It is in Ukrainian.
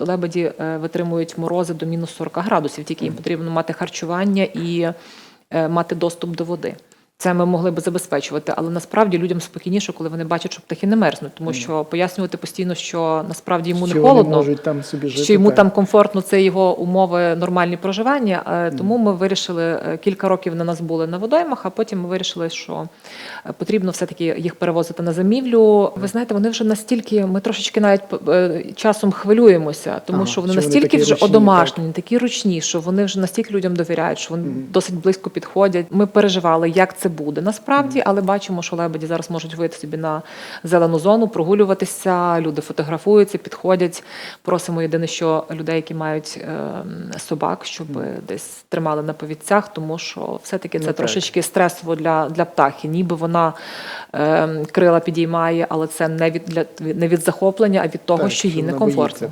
Лебеді е, витримують морози до мінус 40 градусів, тільки їм потрібно мати харчування і е, мати доступ до води. Це ми могли би забезпечувати, але насправді людям спокійніше, коли вони бачать, що птахи не мерзнуть, тому що пояснювати постійно, що насправді йому що не холодно, можуть там собі жити. що йому так. там комфортно, це його умови нормальні проживання. Е, Тому ми вирішили е, кілька років на нас були на водоймах, а потім ми вирішили, що е, потрібно все-таки їх перевозити на замівлю. Ви знаєте, вони вже настільки, ми трошечки навіть часом хвилюємося, тому Ага, що вони що настільки такі вже ручні, одомашнені, такі ручні, що вони вже настільки людям довіряють, що вони досить близько підходять. Ми переживали, як це буде насправді, але бачимо, що лебеді зараз можуть вийти собі на зелену зону, прогулюватися. Люди фотографуються, підходять. Просимо єдине, що людей, які мають ем, собак, щоб десь тримали на повідцях, тому що все-таки це Ну, так. трошечки стресово для, для птахи. Ніби вона ем, крила підіймає, але це не від для не від захоплення, а від того, Так, що їй некомфортно.